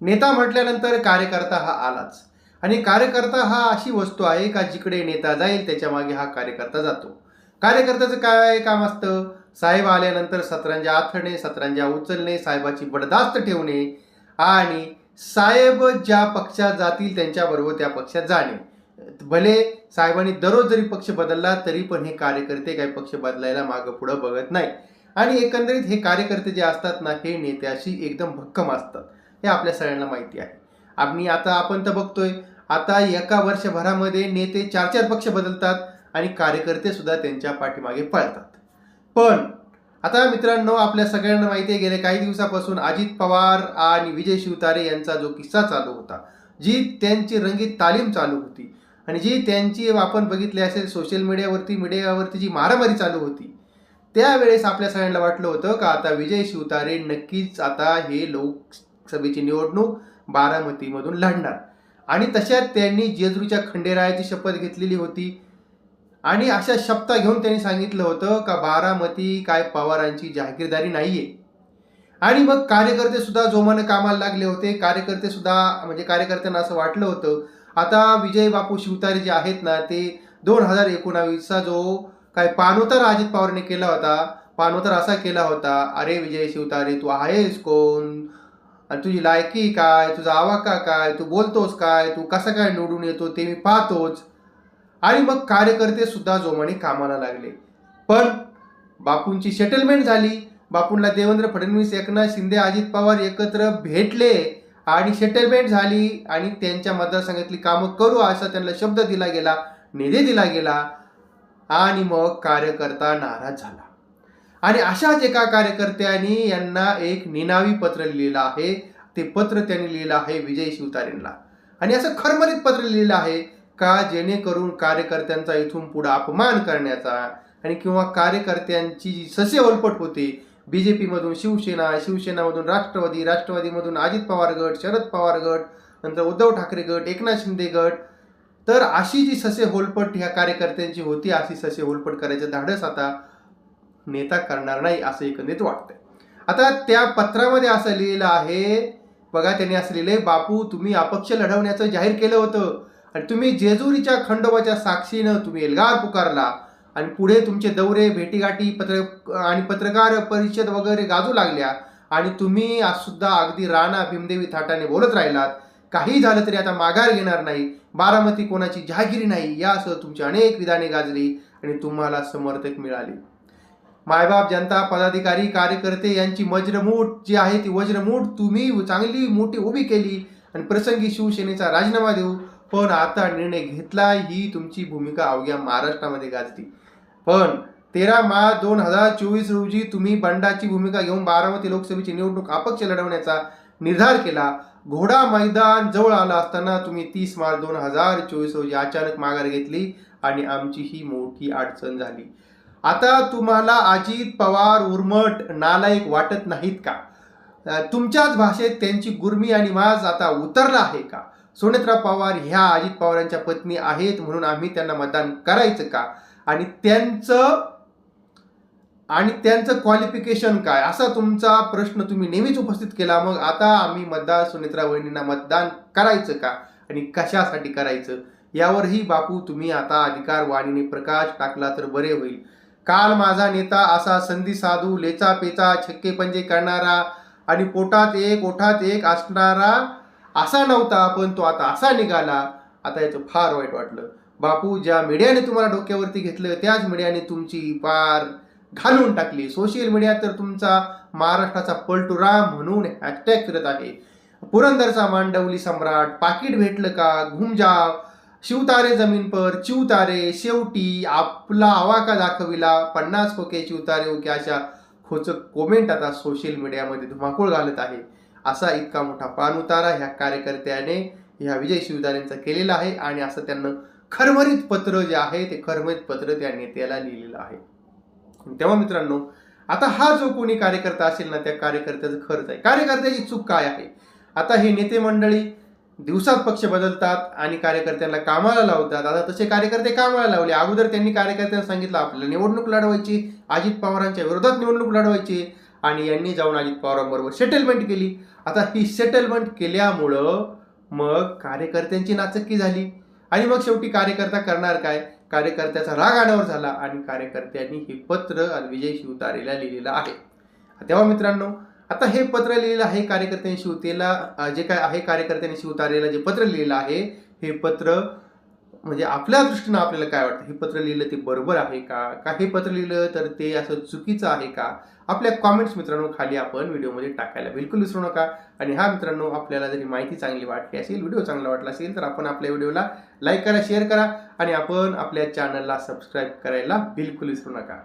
नेता म्हटल्यानंतर कार्यकर्ता हा आलाच. आणि कार्यकर्ता हा अशी वस्तू आहे का जिकडे नेता जाईल त्याच्यामागे हा कार्यकर्ता जातो. कार्यकर्त्याचं काय काम असतं? साहेब आल्यानंतर सतरांजा आथणे सतरांजा उचलणे साहेबाची बडदास्त ठेवणे आणि साहेब ज्या पक्षात जातील त्यांच्याबरोबर त्या पक्षात जाणे. भले साहेबांनी दररोज जरी पक्ष बदलला तरी पण हे कार्यकर्ते काही पक्ष बदलायला मागं पुढं बघत नाही आणि एकंदरीत हे कार्यकर्ते जे असतात ना हे नेत्याशी एकदम भक्कम असतात. हे आपल्या सगळ्यांना माहिती आहे. आणि आता आपण तर बघतोय आता एका वर्षभरामध्ये नेते चार चार पक्ष बदलतात आणि कार्यकर्ते सुद्धा त्यांच्या पाठीमागे पळतात. पण आता मित्रांनो आपल्या सगळ्यांना माहिती आहे गेल्या काही दिवसापासून अजित पवार आणि विजय शिवतारे यांचा जो किस्सा चालू होता जी त्यांची रंगीत तालीम चालू होती आणि जी त्यांची आपण बघितली असेल सोशल मीडियावरती मीडियावरती जी मारामारी चालू होती त्यावेळेस आपल्या सगळ्यांना वाटलं होतं का आता विजय शिवतारे नक्कीच आता हे लोक सभेची निवडणूक बारामतीमधून लढणार. आणि तशात त्यांनी जेजूच्या खंडेरायाची शपथ घेतलेली होती. आणि अशा शपथा घेऊन त्यांनी सांगितलं होतं का बारामती काय पवारांची जहागीरदारी नाहीये. आणि मग कार्यकर्ते सुद्धा जोमानं कामाला लागले होते. कार्यकर्ते सुद्धा म्हणजे कार्यकर्त्यांना असं वाटलं होतं. आता विजय बापू शिवतारे जे आहेत ना ते दोन हजार एकोणावीसचा जो काय पानोतर अजित पवारने केला होता पानोतर असा केला होता अरे विजय शिवतारे तू आहेस कोण? आणि तुझी लायकी काय तुझा आवाका काय तू बोलतोस काय तू कसं काय निवडून येतो ते मी पाहतोच. आणि मग कार्यकर्ते सुद्धा जोमाने कामाला लागले. पण बापूंची सेटलमेंट झाली. बापूंना देवेंद्र फडणवीस एकनाथ शिंदे अजित पवार एकत्र भेटले आणि सेटलमेंट झाली आणि त्यांच्या मतदारसंघातली कामं करू असा त्यांना शब्द दिला गेला निधी दिला गेला आणि मग कार्यकर्ता नाराज झाला. आणि अशाच एका कार्यकर्त्यांनी यांना एक निनावी पत्र लिहिलं आहे. ते पत्र त्यांनी लिहिलं आहे विजय शिवतारेंना. आणि असं खरमरीत पत्र लिहिलं आहे का जेणेकरून कार्यकर्त्यांचा इथून पुढे अपमान करण्याचा आणि किंवा कार्यकर्त्यांची जी ससे ओलपट होते बी जे पीमधून शिवसेना शिवसेनामधून राष्ट्रवादी राष्ट्रवादीमधून अजित पवार गट शरद पवार गट नंतर उद्धव ठाकरे गट एकनाथ शिंदे गट तर अशी जी ससे होलपट ह्या कार्यकर्त्यांची होती अशी ससे होलपट करायचं धाडस आता नेता करणार नाही असं एकंदरीत वाटतंय. आता त्या पत्रामध्ये असं लिहिलं आहे बघा त्यांनी असं लिहिलंय बापू तुम्ही अपक्ष लढवण्याचं जाहीर केलं होतं आणि तुम्ही जेजुरीच्या खंडोबाच्या साक्षीनं तुम्ही एल्गार पुकारला आणि पुढे तुमचे दौरे भेटीगाठी पत्र आणि पत्रकार परिषद वगैरे गाजू लागल्या आणि तुम्ही आज सुद्धा अगदी राणा भीमदेवी थाटाने बोलत राहिलात. काही झालं तरी आता माघार घेणार नाही. बारामती कोणाची जहागिरी नाही. यासह तुमची अनेक विधाने गाजली आणि तुम्हाला समर्थक मिळाले. मायबाप जनता पदाधिकारी कार्यकर्ते यांची वज्रमूठ जी आहे ती वज्रमूठ तुम्ही चांगली मोठी उभी केली आणि प्रसंगी शिवसेनेचा राजीनामा देऊ. पण आता निर्णय घेतला ही तुमची भूमिका अवघ्या महाराष्ट्रामध्ये गाजली पण तेरा मार्च दोन हजार चोवीस रोजी तुम्ही बंडाची भूमिका घेऊन बारामती लोकसभेची निवडणूक अपक्ष लढवण्याचा निर्धार केला. घोडा मैदान जवळ आला असताना तुम्ही तीस मार्च दोन हजार चोवीस रोजी अचानक माघार घेतली आणि आमची ही मोठी अडचण झाली. आता तुम्हाला अजित पवार उर्मट नालायक वाटत नाहीत का? तुमच्याच भाषेत त्यांची गुरमी आणि माज आता उतरला आहे का? सुनेत्रा पवार ह्या अजित पवारांच्या पत्नी आहेत म्हणून आम्ही त्यांना मतदान करायचं का? आणि त्यांचं आणि त्यांचं क्वालिफिकेशन काय? असा तुमचा प्रश्न तुम्ही नेहमीच उपस्थित केला. मग आता आम्ही मतदार सुनेत्रा वहिनींना मतदान करायचं का? आणि कशासाठी करायचं? यावरही बापू तुम्ही आता अधिकार वाणीने प्रकाश टाकला तर बरे होईल. काल माझा नेता असा संधी साधू लेचा पेचा छक्के पंजे करणारा आणि पोटात एक ओठात एक असणारा असा नव्हता पण तो आता असा निघाला. आता याचं फार वाईट वाटलं. बापू ज्या मीडियाने तुम्हाला डोक्यावरती घेतलं त्याच मीडियाने तुमची पार घालून टाकली. सोशल मीडिया तर तुमचा महाराष्ट्राचा पलटुराम म्हणून हॅशटॅग फिरत आहे. पुरंदरचा मांडवली सम्राट पाकिट भेटलं का? घुमजाव. शिवतारे जमीन पर चिवतारे शेवटी आपला आवाका दाखविला. पन्नास खोके चिवतारे ओके अशा खोचक कोमेंट आता सोशल मीडियामध्ये धुमाकूळ घालत आहे. असा इतका मोठा पाणउतारा ह्या कार्यकर्त्याने ह्या विजय शिवतारेंचा केलेला आहे आणि असं त्यांना खरमरीत पत्र जे आहे ते खरमरीत पत्र त्या नेत्याला लिहिलेलं आहे. तेव्हा मित्रांनो आता हा जो कोणी कार्यकर्ता असेल ना त्या कार्यकर्त्याचं खर्च आहे. कार्यकर्त्याची चूक काय आहे? आता हे नेते मंडळी दिवसात पक्ष बदलतात आणि कार्यकर्त्यांना कामाला लावतात. आता तसे कार्यकर्ते कामाला लावले. अगोदर त्यांनी कार्यकर्त्यांना सांगितलं आपल्याला निवडणूक लढवायची अजित पवारांच्या विरोधात निवडणूक लढवायची आणि यांनी जाऊन अजित पवारांबरोबर सेटलमेंट केली. आता ही सेटलमेंट केल्यामुळं मग कार्यकर्त्यांची नाचक्की झाली. आणि मग शेवटी कार्यकर्ता करणार काय? कार्यकर्त्याचा राग आण्यावर झाला आणि कार्यकर्त्यांनी हे पत्र विजय शिवतारेला लिहिलेलं आहे. तेव्हा मित्रांनो आता हे पत्र लिहिलेलं आहे कार्यकर्त्यांनी शिवतेला जे काय आहे कार्यकर्त्यांनी शिवतारेला जे पत्र लिहिलेलं आहे हे पत्र म्हणजे आपल्या दृष्टीनं आपल्याला काय वाटतं? हे पत्र लिहिलं ते बरोबर आहे का? का हे पत्र लिहिलं तर ते असं चुकीचं आहे का? आपल्या कॉमेंट्स मित्रांनो खाली आपण व्हिडिओमध्ये टाकायला बिलकुल विसरू नका. आणि हा मित्रांनो आपल्याला जरी माहिती चांगली वाटली असेल व्हिडिओ चांगला वाटला असेल तर आपण आपल्या व्हिडिओला लाईक करा शेअर करा. आणि आपण आपल्या चॅनलला सबस्क्राईब करायला बिलकुल विसरू नका.